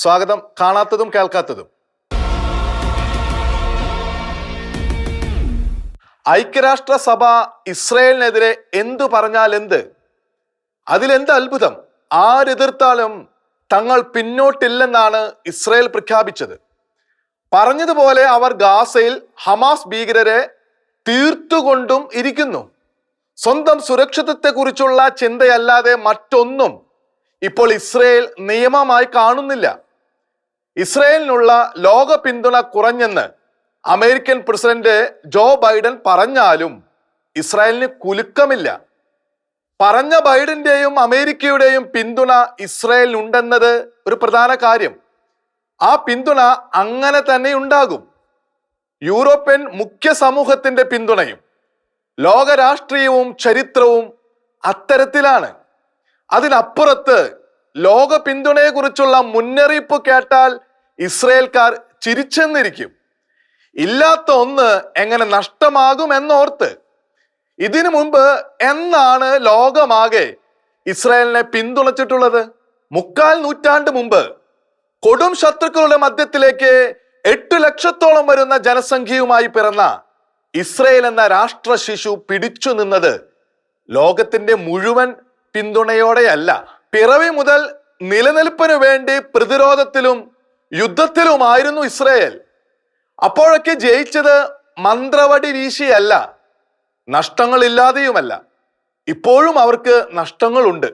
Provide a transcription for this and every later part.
സ്വാഗതം. കാണാത്തതും കേൾക്കാത്തതും. ഐക്യരാഷ്ട്ര സഭ ഇസ്രയേലിനെതിരെ എന്തു പറഞ്ഞാൽ എന്ത് അതിലെന്ത് അത്ഭുതം? ആരെതിർത്താലും തങ്ങൾ പിന്നോട്ടില്ലെന്നാണ് ഇസ്രയേൽ പ്രഖ്യാപിച്ചത്. പറഞ്ഞതുപോലെ അവർ ഗാസയിൽ ഹമാസ് ഭീകരരെ തീർത്തുകൊണ്ടും ഇരിക്കുന്നു. സ്വന്തം സുരക്ഷിതത്വത്തെക്കുറിച്ചുള്ള ചിന്തയല്ലാതെ മറ്റൊന്നും ഇപ്പോൾ ഇസ്രയേൽ നിയമമായി കാണുന്നില്ല. ഇസ്രയേലിനുള്ള ലോക പിന്തുണ കുറഞ്ഞെന്ന് അമേരിക്കൻ പ്രസിഡന്റ് ജോ ബൈഡൻ പറഞ്ഞാലും ഇസ്രായേലിന് കുലുക്കമില്ല. പറഞ്ഞ ബൈഡന്റെയും അമേരിക്കയുടെയും പിന്തുണ ഇസ്രായേലിനുണ്ടെന്നത് ഒരു പ്രധാന കാര്യം. ആ പിന്തുണ അങ്ങനെ തന്നെ ഉണ്ടാകും. യൂറോപ്യൻ മുഖ്യ സമൂഹത്തിന്റെ പിന്തുണയും ലോകരാഷ്ട്രീയവും ചരിത്രവും അത്തരത്തിലാണ്. അതിനപ്പുറത്ത് ലോക പിന്തുണയെക്കുറിച്ചുള്ള മുന്നറിയിപ്പ് കേട്ടാൽ ഇസ്രയേൽക്കാർ ചിരിച്ചെന്നിരിക്കും. ഇല്ലാത്ത ഒന്ന് എങ്ങനെ നഷ്ടമാകും എന്നോർത്ത് ഇതിനു മുമ്പ് എന്നാണ് ലോകമാകെ ഇസ്രായേലിനെ പിന്തുണച്ചിട്ടുള്ളത്? മുക്കാൽ നൂറ്റാണ്ട് മുമ്പ് കൊടും ശത്രുക്കളുടെ മധ്യത്തിലേക്ക് എട്ട് ലക്ഷത്തോളം വരുന്ന ജനസംഖ്യയുമായി പിറന്ന ഇസ്രയേൽ എന്ന രാഷ്ട്ര ശിശു പിടിച്ചു നിന്നത് ലോകത്തിന്റെ മുഴുവൻ പിന്തുണയോടെയല്ല. പിറവി മുതൽ നിലനിൽപ്പിനു വേണ്ടി പ്രതിരോധത്തിലും യുദ്ധത്തിലുമായിരുന്നു ഇസ്രയേൽ. അപ്പോഴൊക്കെ ജയിച്ചത് മന്ത്രവടി വീശിയല്ല നഷ്ടങ്ങളില്ലാതെയുമല്ല. ഇപ്പോഴും അവർക്ക് നഷ്ടങ്ങളുണ്ട്.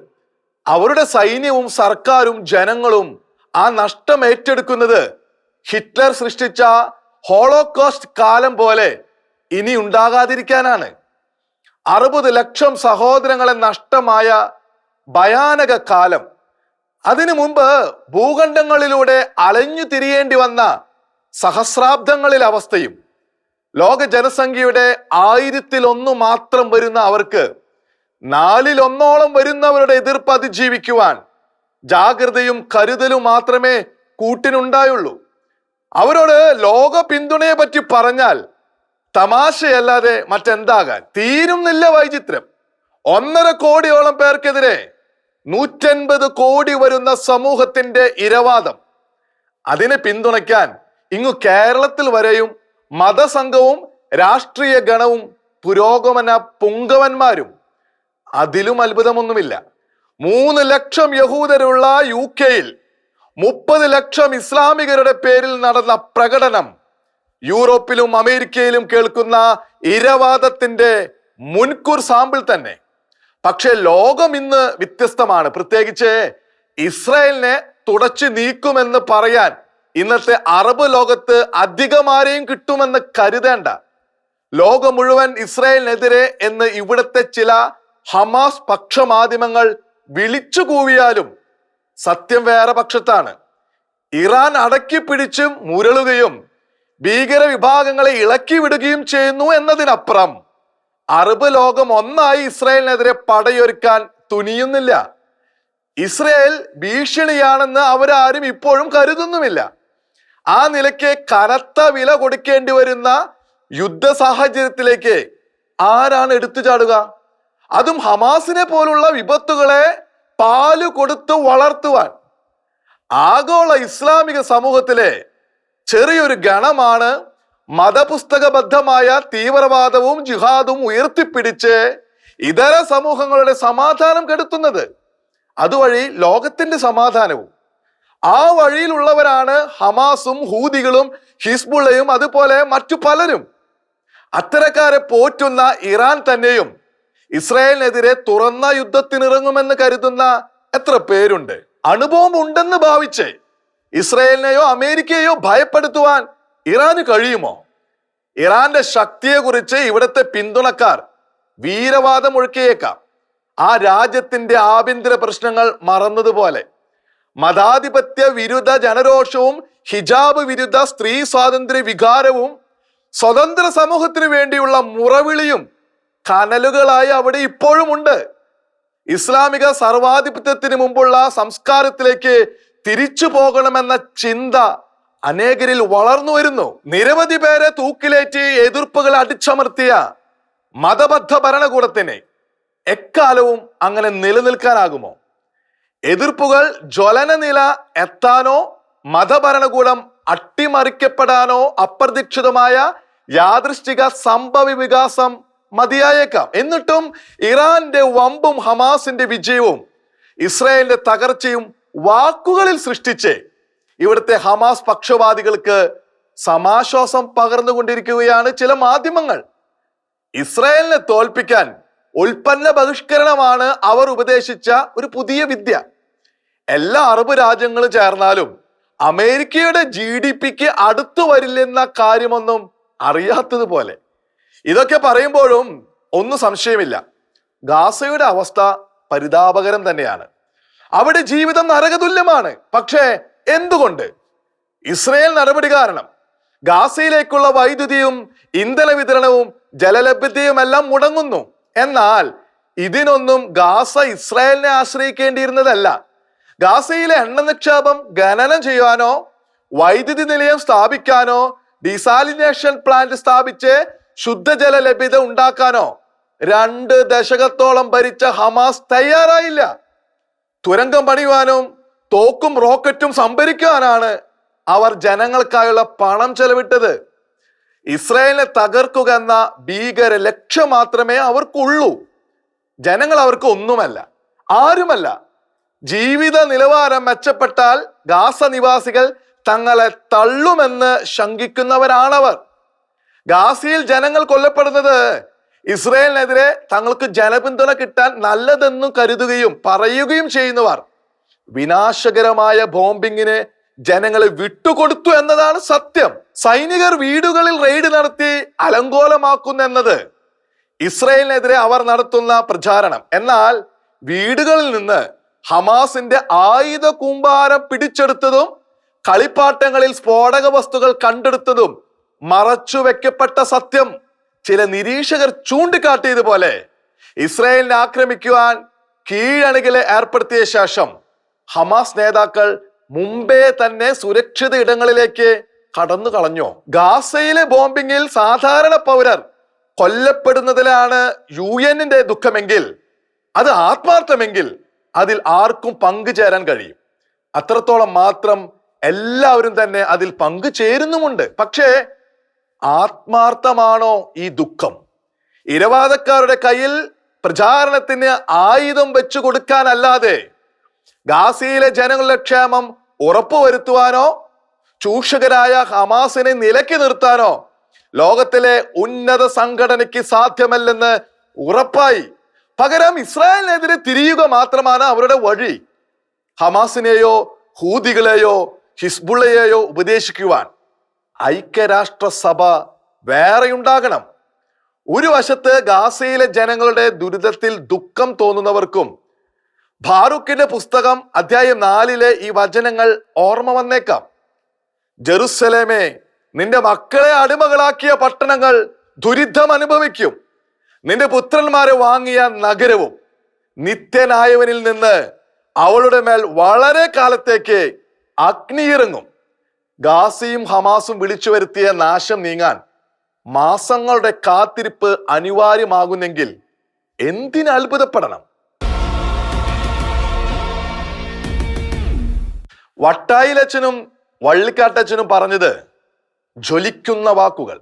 അവരുടെ സൈന്യവും സർക്കാരും ജനങ്ങളും ആ നഷ്ടം ഏറ്റെടുക്കുന്നത് ഹിറ്റ്ലർ സൃഷ്ടിച്ച ഹോളോകോസ്റ്റ് കാലം പോലെ ഇനി ഉണ്ടാകാതിരിക്കാനാണ്. അറുപത് ലക്ഷം സഹോദരങ്ങളെ നഷ്ടമായ ഭയാനക കാലം അതിനു മുമ്പ് ഭൂഖണ്ഡങ്ങളിലൂടെ അലഞ്ഞു തിരിയേണ്ടി വന്ന സഹസ്രാബ്ദങ്ങളിലെ അവസ്ഥയും ലോക ജനസംഖ്യയുടെ ആയിരത്തിലൊന്നു മാത്രം വരുന്ന അവർക്ക് നാലിലൊന്നോളം വരുന്നവരുടെ എതിർപ്പ് അതിജീവിക്കുവാൻ ജാഗ്രതയും കരുതലും മാത്രമേ കൂട്ടിനുണ്ടായുള്ളൂ. അവരോട് ലോക പിന്തുണയെ പറ്റി പറഞ്ഞാൽ തമാശയല്ലാതെ മറ്റെന്താകാൻ? തീരുന്നില്ല വൈചിത്രം. ഒന്നര കോടിയോളം പേർക്കെതിരെ നൂറ്റൻപത് കോടി വരുന്ന സമൂഹത്തിന്റെ ഇരവാദം. അതിനെ പിന്തുണയ്ക്കാൻ ഇങ്ങു കേരളത്തിൽ വരെയും മതസംഘവും രാഷ്ട്രീയ ഗണവും പുരോഗമന പുങ്കവന്മാരും അതിലും അത്ഭുതമൊന്നുമില്ല. മൂന്ന് ലക്ഷം യഹൂദരുള്ള യു കെയിൽ മുപ്പത് ലക്ഷം ഇസ്ലാമികരുടെ പേരിൽ നടന്ന പ്രകടനം യൂറോപ്പിലും അമേരിക്കയിലും കേൾക്കുന്ന ഇരവാദത്തിന്റെ മുൻകൂർ സാമ്പിൾ തന്നെ. പക്ഷെ ലോകം ഇന്ന് വ്യത്യസ്തമാണ്. പ്രത്യേകിച്ച് ഇസ്രായേലിനെ തുടച്ചു നീക്കുമെന്ന് പറയാൻ ഇന്നത്തെ അറബ് ലോകത്ത് അധികമാരെയും കിട്ടുമെന്ന് കരുതേണ്ട. ലോകം മുഴുവൻ ഇസ്രായേലിനെതിരെ എന്ന് ഇവിടുത്തെ ചില ഹമാസ് പക്ഷമാധ്യമങ്ങൾ വിളിച്ചു കൂവിയാലും സത്യം വേറെ പക്ഷത്താണ്. ഇറാൻ അടക്കി പിടിച്ചും മുരളുകയും ഭീകര വിഭാഗങ്ങളെ ഇളക്കി വിടുകയും ചെയ്യുന്നു എന്നതിനപ്പുറം അറബ് ലോകം ഒന്നായി ഇസ്രായേലിനെതിരെ പടയൊരുക്കാൻ തുനിയുന്നില്ല. ഇസ്രായേൽ ഭീഷണിയാണെന്ന് അവരാരും ഇപ്പോഴും കരുതുന്നുമില്ല. ആ നിലയ്ക്ക് കനത്ത വില കൊടുക്കേണ്ടി വരുന്ന യുദ്ധ സാഹചര്യത്തിലേക്ക് ആരാണ് എടുത്തു ചാടുക? അതും ഹമാസിനെ പോലുള്ള വിപത്തുകളെ പാൽ കൊടുത്ത് വളർത്തുവാൻ. ആഗോള ഇസ്ലാമിക സമൂഹത്തിലെ ചെറിയൊരു ഗണമാണ് മതപുസ്തകബദ്ധമായ തീവ്രവാദവും ജിഹാദും ഉയർത്തിപ്പിടിച്ച് ഇതര സമൂഹങ്ങളുടെ സമാധാനം കെടുത്തുന്നത്. അതുവഴി ലോകത്തിന്റെ സമാധാനവും. ആ വഴിയിലുള്ളവരാണ് ഹമാസും ഹൂദികളും ഹിസ്ബുള്ളയും അതുപോലെ മറ്റു പലരും. അത്തരക്കാരെ പോറ്റുന്ന ഇറാൻ തന്നെയും ഇസ്രായേലിനെതിരെ തുറന്ന യുദ്ധത്തിനിറങ്ങുമെന്ന് കരുതുന്ന എത്ര പേരുണ്ട്. അനുഭവം ഉണ്ടെന്ന് ഭാവിച്ച് ഇസ്രായേലിനെയോ അമേരിക്കയെയോ ഭയപ്പെടുത്തുവാൻ ഇറാന് കഴിയുമോ? ഇറാന്റെ ശക്തിയെക്കുറിച്ച് ഇവിടുത്തെ പിന്തുണക്കാർ വീരവാദം ഒഴുക്കിയേക്കാം. ആ രാജ്യത്തിന്റെ ആഭ്യന്തര പ്രശ്നങ്ങൾ മറന്നതുപോലെ. മതാധിപത്യ വിരുദ്ധ ജനരോഷവും ഹിജാബ് വിരുദ്ധ സ്ത്രീ സ്വാതന്ത്ര്യ വികാരവും സ്വതന്ത്ര സമൂഹത്തിന് വേണ്ടിയുള്ള മുറവിളിയും കനലുകളായി അവിടെ ഇപ്പോഴും ഉണ്ട്. ഇസ്ലാമിക സർവാധിപത്യത്തിന് മുമ്പുള്ള സംസ്കാരത്തിലേക്ക് തിരിച്ചു പോകണമെന്ന ചിന്ത അനേകരിൽ വളർന്നു വരുന്നു. നിരവധി പേരെ തൂക്കിലേറ്റി എതിർപ്പുകൾ അടിച്ചമർത്തിയ മതബദ്ധ ഭരണകൂടത്തിന് എക്കാലവും അങ്ങനെ നിലനിൽക്കാനാകുമോ? എതിർപ്പുകൾ ജ്വലന നില എത്താനോ മതഭരണകൂടം അട്ടിമറിക്കപ്പെടാനോ അപ്രതീക്ഷിതമായ യാദൃശ്ചിക സംഭവ വികാസം മതിയായേക്കാം. എന്നിട്ടും ഇറാന്റെ വമ്പും ഹമാസിന്റെ വിജയവും ഇസ്രായേലിന്റെ തകർച്ചയും വാക്കുകളിൽ സൃഷ്ടിച്ച് ഇവിടുത്തെ ഹമാസ് പക്ഷപാതികൾക്ക് സമാശ്വാസം പകർന്നുകൊണ്ടിരിക്കുകയാണ് ചില മാധ്യമങ്ങൾ. ഇസ്രായേലിനെ തോൽപ്പിക്കാൻ ഉൽപ്പന്ന ബഹിഷ്കരണമാണ് അവർ ഉപദേശിച്ച ഒരു പുതിയ വിദ്യ. എല്ലാ അറബ് രാജ്യങ്ങളും ചേർന്നാലും അമേരിക്കയുടെ ജി ഡി പിക്ക് അടുത്തു വരില്ലെന്ന കാര്യമൊന്നും അറിയാത്തതുപോലെ. ഇതൊക്കെ പറയുമ്പോഴും ഒന്നും സംശയമില്ല. ഗാസയുടെ അവസ്ഥ പരിതാപകരം തന്നെയാണ്. അവിടെ ജീവിതം നരകതുല്യമാണ്. പക്ഷേ എന്തുകൊണ്ട്? ഇസ്രയേൽ നടപടി കാരണം. ഗാസയിലേക്കുള്ള വൈദ്യുതിയും ഇന്ധന വിതരണവും ജലലഭ്യതയും എല്ലാം മുടങ്ങുന്നു. എന്നാൽ ഇതിനൊന്നും ഗാസ ഇസ്രായേലിനെ ആശ്രയിക്കേണ്ടിയിരുന്നതല്ല. ഗാസയിലെ എണ്ണ നിക്ഷേപം ഖനനം ചെയ്യാനോ വൈദ്യുതി നിലയം സ്ഥാപിക്കാനോ ഡിസാലിനേഷൻ പ്ലാന്റ് സ്ഥാപിച്ച് ശുദ്ധജല ലഭ്യത ഉണ്ടാക്കാനോ രണ്ട് ദശകത്തോളം ഭരിച്ച ഹമാസ് തയ്യാറായില്ല. തുരങ്കം പണിയുവാനും തോക്കും റോക്കറ്റും സംഭരിക്കാനാണ് അവർ ജനങ്ങൾക്കായുള്ള പണം ചെലവിട്ടത്. ഇസ്രായേലിനെ തകർക്കുക എന്ന ഭീകര ലക്ഷ്യം മാത്രമേ അവർക്കുള്ളൂ. ജനങ്ങൾ അവർക്ക് ഒന്നുമല്ല ആരുമല്ല. ജീവിത നിലവാരം മെച്ചപ്പെട്ടാൽ ഗാസ നിവാസികൾ തങ്ങളെ തള്ളുമെന്ന് ശങ്കിക്കുന്നവരാണവർ. ഗാസയിൽ ജനങ്ങൾ കൊല്ലപ്പെടുന്നത് ഇസ്രയേലിനെതിരെ തങ്ങൾക്ക് ജനപിന്തുണ കിട്ടാൻ നല്ലതെന്നും കരുതുകയും പറയുകയും ചെയ്യുന്നവർ. വിനാശകരമായ ബോംബിങ്ങിന് ജനങ്ങളെ വിട്ടുകൊടുത്തു എന്നതാണ് സത്യം. സൈനികർ വീടുകളിൽ റെയ്ഡ് നടത്തി അലങ്കോലമാക്കുന്നു എന്നത് ഇസ്രയേലിനെതിരെ അവർ നടത്തുന്ന പ്രചാരണം. എന്നാൽ വീടുകളിൽ നിന്ന് ഹമാസിന്റെ ആയുധ കൂമ്പാരം പിടിച്ചെടുത്തതും കളിപ്പാട്ടങ്ങളിൽ സ്ഫോടക വസ്തുക്കൾ കണ്ടെടുത്തതും മറച്ചു വെക്കപ്പെട്ട സത്യം ചില നിരീക്ഷകർ ചൂണ്ടിക്കാട്ടിയതുപോലെ ഇസ്രായേലിനെ ആക്രമിക്കുവാൻ കീഴണികളെ ഏർപ്പെടുത്തിയ ശേഷം ഹമാസ് നേതാക്കൾ മുമ്പേ തന്നെ സുരക്ഷിത ഇടങ്ങളിലേക്ക് കടന്നു കളഞ്ഞോ. ഗാസയിലെ ബോംബിങ്ങിൽ സാധാരണ പൗരർ കൊല്ലപ്പെടുന്നതിലാണ് യു എന്നിന്റെ ദുഃഖമെങ്കിൽ അത് ആത്മാർത്ഥമെങ്കിൽ അതിൽ ആർക്കും പങ്കുചേരാൻ കഴിയും. അത്രത്തോളം മാത്രം എല്ലാവരും തന്നെ അതിൽ പങ്കുചേരുന്നുമുണ്ട്. പക്ഷേ ആത്മാർത്ഥമാണോ ഈ ദുഃഖം? ഇരവാദക്കാരുടെ കയ്യിൽ പ്രചാരണത്തിന് ആയുധം വെച്ചു കൊടുക്കാനല്ലാതെ ഗാസിയിലെ ജനങ്ങളുടെ ക്ഷേമം ഉറപ്പുവരുത്തുവാനോ ചൂഷകരായ ഹമാസിനെ നിലക്കി നിർത്താനോ ലോകത്തിലെ ഉന്നത സംഘടനയ്ക്ക് സാധ്യമല്ലെന്ന് ഉറപ്പായി. പകരം ഇസ്രായേലിനെതിരെ തിരിയുക മാത്രമാണ് അവരുടെ വഴി. ഹമാസിനെയോ ഹൂതികളെയോ ഹിസ്ബുള്ളയെയോ ഉപദേശിക്കുവാൻ ഐക്യരാഷ്ട്രസഭ വേറെയുണ്ടാകണം. ഒരു വശത്ത് ഗാസയിലെ ജനങ്ങളുടെ ദുരിതത്തിൽ ദുഃഖം തോന്നുന്നവർക്കും ഫാറൂഖിന്റെ പുസ്തകം അധ്യായം നാലിലെ ഈ വചനങ്ങൾ ഓർമ്മ വന്നേക്കാം. ജെറുസലേമേ നിന്റെ മക്കളെ അടിമകളാക്കിയ പട്ടണങ്ങൾ ദുരിതം അനുഭവിക്കും. നിന്റെ പുത്രന്മാരെ വാങ്ങിയ നഗരവും നിത്യനായവനിൽ നിന്ന് അവളുടെ മേൽ വളരെ കാലത്തേക്ക് അഗ്നിയിറങ്ങും. ഗാസിയും ഹമാസും വിളിച്ചു വരുത്തിയ നാശം നീങ്ങാൻ മാസങ്ങളുടെ കാത്തിരിപ്പ് അനിവാര്യമാകുന്നെങ്കിൽ എന്തിന് അത്ഭുതപ്പെടണം? വട്ടായിലച്ചനും വള്ളിക്കാട്ടച്ചനും പറഞ്ഞത് ജ്വലിക്കുന്ന വാക്കുകൾ.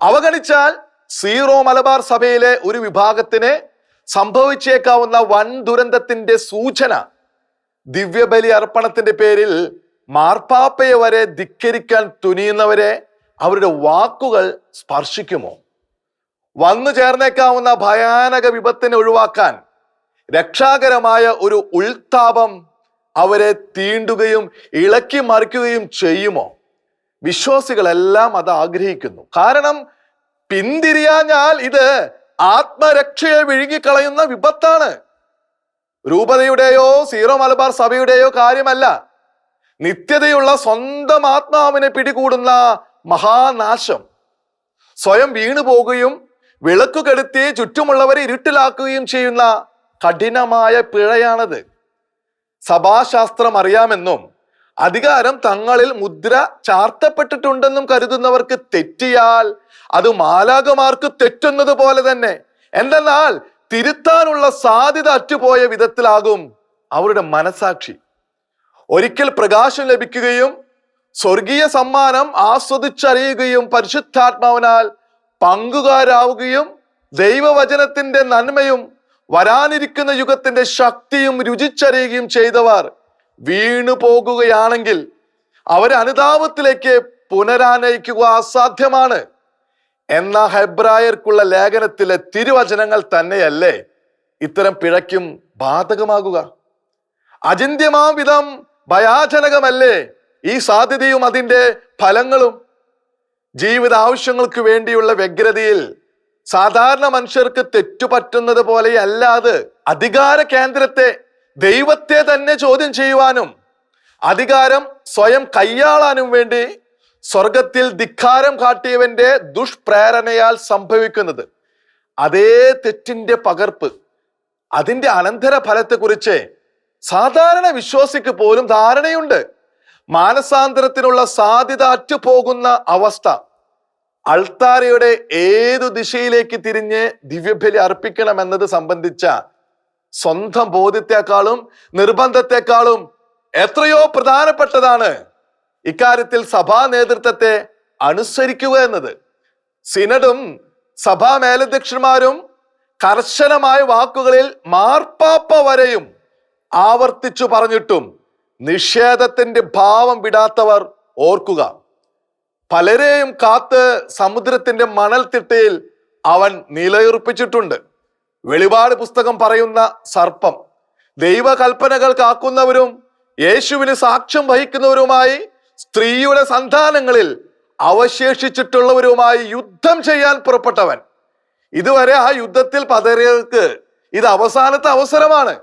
അവഗണിച്ചാൽ സീറോ മലബാർ സഭയിലെ ഒരു വിഭാഗത്തിന് സംഭവിച്ചേക്കാവുന്ന വൻ ദുരന്തത്തിന്റെ സൂചന ദിവ്യബലി അർപ്പണത്തിന്റെ പേരിൽ മാർപ്പാപ്പയെ വരെ ധിക്കരിക്കാൻ തുനിയുന്നവരെ അവരുടെ വാക്കുകൾ സ്പർശിക്കുമോ? വന്നു ചേർന്നേക്കാവുന്ന ഭയാനക വിപത്തിനെ ഒഴിവാക്കാൻ രക്ഷാകരമായ ഒരു ഉൾത്താപം അവരെ തീണ്ടുകയും ഇളക്കി മറിക്കുകയും ചെയ്യുമോ? വിശ്വാസികളെല്ലാം അത് ആഗ്രഹിക്കുന്നു. കാരണം പിന്തിരിയാഞ്ഞാൽ ഇത് ആത്മരക്ഷയെ വിഴുങ്ങിക്കളയുന്ന വിപത്താണ്. രൂപതയുടെയോ സീറോ മലബാർ സഭയുടെയോ കാര്യമല്ല. നിത്യതയുള്ള സ്വന്തം ആത്മാവിനെ പിടികൂടുന്ന മഹാനാശം. സ്വയം വീണു പോകുകയും വിളക്കു കെടുത്തി ചുറ്റുമുള്ളവരെ ഇരുട്ടിലാക്കുകയും ചെയ്യുന്ന കഠിനമായ പിഴയാണത്. സഭാശാസ്ത്രം അറിയാമെന്നും അധികാരം തങ്ങളിൽ മുദ്ര ചാർത്തപ്പെട്ടിട്ടുണ്ടെന്നും കരുതുന്നവർക്ക് തെറ്റിയാൽ അത് മാലാകമാർക്ക് തെറ്റുന്നത് പോലെ തന്നെ. എന്തെന്നാൽ തിരുത്താനുള്ള സാധ്യത അറ്റുപോയ വിധത്തിലാകും അവരുടെ മനസാക്ഷി. ഒരിക്കൽ പ്രകാശം ലഭിക്കുകയും സ്വർഗീയ സമ്മാനം ആസ്വദിച്ചറിയുകയും പരിശുദ്ധാത്മാവിനാൽ പങ്കുകാരാവുകയും ദൈവവചനത്തിന്റെ നന്മയും വരാനിരിക്കുന്ന യുഗത്തിന്റെ ശക്തിയും രുചിച്ചറിയുകയും ചെയ്തവർ വീണു പോകുകയാണെങ്കിൽ അവരെ അനുതാപത്തിലേക്ക് പുനരാനയിക്കുക അസാധ്യമാണ്. എന്ന ഹെബ്രായർക്കുള്ള ലേഖനത്തിലെ തിരുവചനങ്ങൾ തന്നെയല്ലേ ഇത്തരം പിഴയ്ക്കും ബാധകമാകുക? അചിന്യമാം വിധം ഭയാജനകമല്ലേ ഈ സാധ്യതയും അതിന്റെ ഫലങ്ങളും? ജീവിത ആവശ്യങ്ങൾക്ക് വേണ്ടിയുള്ള വ്യഗ്രതയിൽ സാധാരണ മനുഷ്യർക്ക് തെറ്റുപറ്റുന്നത് പോലെയല്ല അത്. അധികാര കേന്ദ്രത്തെ ദൈവത്തെ തന്നെ ചോദ്യം ചെയ്യുവാനും അധികാരം സ്വയം കൈയാളാനും വേണ്ടി സ്വർഗത്തിൽ ധിക്കാരം കാട്ടിയവന്റെ ദുഷ്പ്രേരണയാൽ സംഭവിക്കുന്നത്. അതേ തെറ്റിന്റെ പകർപ്പ് അതിന്റെ അനന്തര ഫലത്തെക്കുറിച്ച് സാധാരണ വിശ്വാസിക്ക് പോലും ധാരണയുണ്ട്. മാനസാന്തരത്തിനുള്ള സാധ്യത അറ്റുപോകുന്ന അവസ്ഥ. അൾത്താരയുടെ ഏതു ദിശയിലേക്ക് തിരിഞ്ഞ് ദിവ്യബലി അർപ്പിക്കണമെന്നത് സംബന്ധിച്ച സ്വന്തം ബോധ്യത്തെക്കാളും നിർബന്ധത്തെക്കാളും എത്രയോ പ്രധാനപ്പെട്ടതാണ് ഇക്കാര്യത്തിൽ സഭാ നേതൃത്വത്തെ അനുസരിക്കുക എന്നത്. സിനഡും സഭാ മേലധ്യക്ഷന്മാരും കർശനമായ വാക്കുകളിൽ മാർപ്പാപ്പ വരെയും ആവർത്തിച്ചു പറഞ്ഞിട്ടും നിഷേധത്തിന്റെ ഭാവം വിടാത്തവർ ഓർക്കുക. പലരെയും കാത്ത് സമുദ്രത്തിന്റെ മണൽത്തിട്ടയിൽ അവൻ നിലയുറപ്പിച്ചിട്ടുണ്ട്. വെളിപാട് പുസ്തകം പറയുന്ന സർപ്പം ദൈവകൽപ്പനകൾ കാക്കുന്നവരും യേശുവിന് സാക്ഷ്യം വഹിക്കുന്നവരുമായി സ്ത്രീയുടെ സന്താനങ്ങളിൽ അവശേഷിച്ചിട്ടുള്ളവരുമായി യുദ്ധം ചെയ്യാൻ പുറപ്പെട്ടവൻ. ഇതുവരെ ആ യുദ്ധത്തിൽ പതറിയവർക്ക് ഇത് അവസാനത്തെ അവസരമാണ്.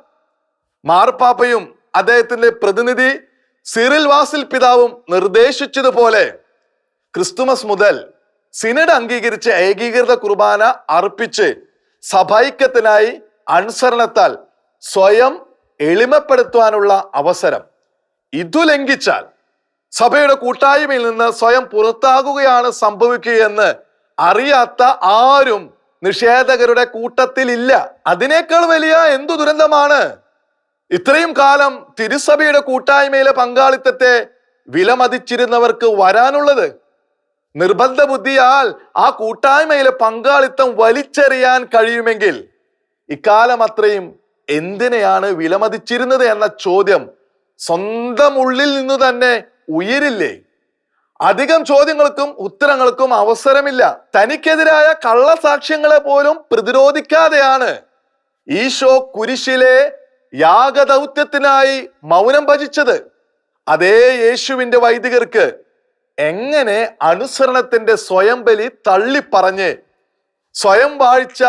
മാർപ്പാപ്പയും അദ്ദേഹത്തിന്റെ പ്രതിനിധി സിറിൽ വാസിൽ പിതാവും നിർദ്ദേശിച്ചതുപോലെ ക്രിസ്തുമസ് മുതൽ സിനഡ് അംഗീകരിച്ച് ഏകീകൃത കുർബാന അർപ്പിച്ച് സഭൈക്യത്തിനായി അനുസരണത്താൽ സ്വയം എളിമപ്പെടുത്തുവാനുള്ള അവസരം ഇതു ലംഘിച്ചാൽ സഭയുടെ കൂട്ടായ്മയിൽ നിന്ന് സ്വയം പുറത്താകുകയാണ് സംഭവിക്കുകയെന്ന് അറിയാത്ത ആരും നിഷേധകരുടെ കൂട്ടത്തിലില്ല. അതിനേക്കാൾ വലിയ എന്തു ദുരന്തമാണ്? ഇത്രയും കാലം തിരുസഭയുടെ കൂട്ടായ്മയിലെ പങ്കാളിത്തത്തെ വിലമതിച്ചിരുന്നവർക്ക് വരാനുള്ളത് നിർബന്ധ ബുദ്ധിയാൽ ആ കൂട്ടായ്മയിലെ പങ്കാളിത്തം വലിച്ചെറിയാൻ കഴിയുമെങ്കിൽ ഇക്കാലം അത്രയും എന്തിനെയാണ് വിലമതിച്ചിരുന്നത് എന്ന ചോദ്യം സ്വന്തം ഉള്ളിൽ നിന്ന് തന്നെ ഉയരില്ലേ? അധികം ചോദ്യങ്ങൾക്കും ഉത്തരങ്ങൾക്കും അവസരമില്ല. തനിക്കെതിരായ കള്ളസാക്ഷ്യങ്ങളെ പോലും പ്രതിരോധിക്കാതെയാണ് ഈശോ കുരിശിലെ യാഗദൗത്യത്തിനായി മൗനം ഭജിച്ചത്. അതേ യേശുവിന്റെ വൈദികർക്ക് എങ്ങനെ അനുസരണത്തിന്റെ സ്വയം ബലി തള്ളിപ്പറഞ്ഞ് സ്വയം വാഴ്ച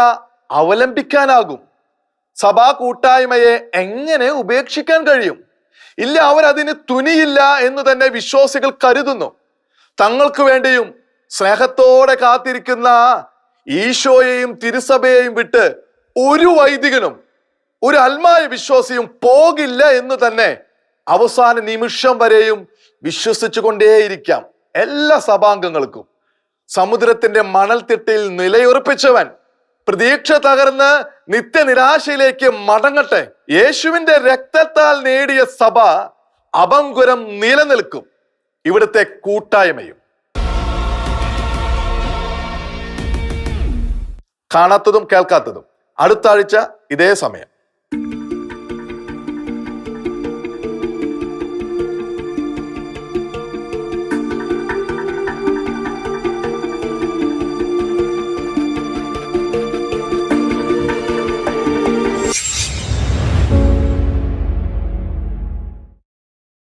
അവലംബിക്കാനാകും? സഭാ കൂട്ടായ്മയെ എങ്ങനെ ഉപേക്ഷിക്കാൻ കഴിയും? ഇല്ല അവരതിന് തുനിയില്ല എന്ന് തന്നെ വിശ്വാസികൾ കരുതുന്നു. തങ്ങൾക്ക് വേണ്ടിയും സ്നേഹത്തോടെ കാത്തിരിക്കുന്ന ഈശോയെയും തിരുസഭയെയും വിട്ട് ഒരു വൈദികനും ഒരു അൽമായ വിശ്വാസിയും പോകില്ല എന്ന് തന്നെ അവസാന നിമിഷം വരെയും വിശ്വസിച്ചു കൊണ്ടേയിരിക്കാം എല്ലാ സഭാംഗങ്ങൾക്കും സമുദ്രത്തിന്റെ മണൽത്തിട്ടയിൽ നിലയുറപ്പിച്ചവൻ പ്രതീക്ഷ തകർന്ന് നിത്യനിരാശയിലേക്ക് മടങ്ങട്ടെ. യേശുവിന്റെ രക്തത്താൽ നേടിയ സഭ അപങ്കുരം നിലനിൽക്കും. ഇവിടുത്തെ കൂട്ടായ്മയും. കാണാത്തതും കേൾക്കാത്തതും. അടുത്താഴ്ച ഇതേ സമയം.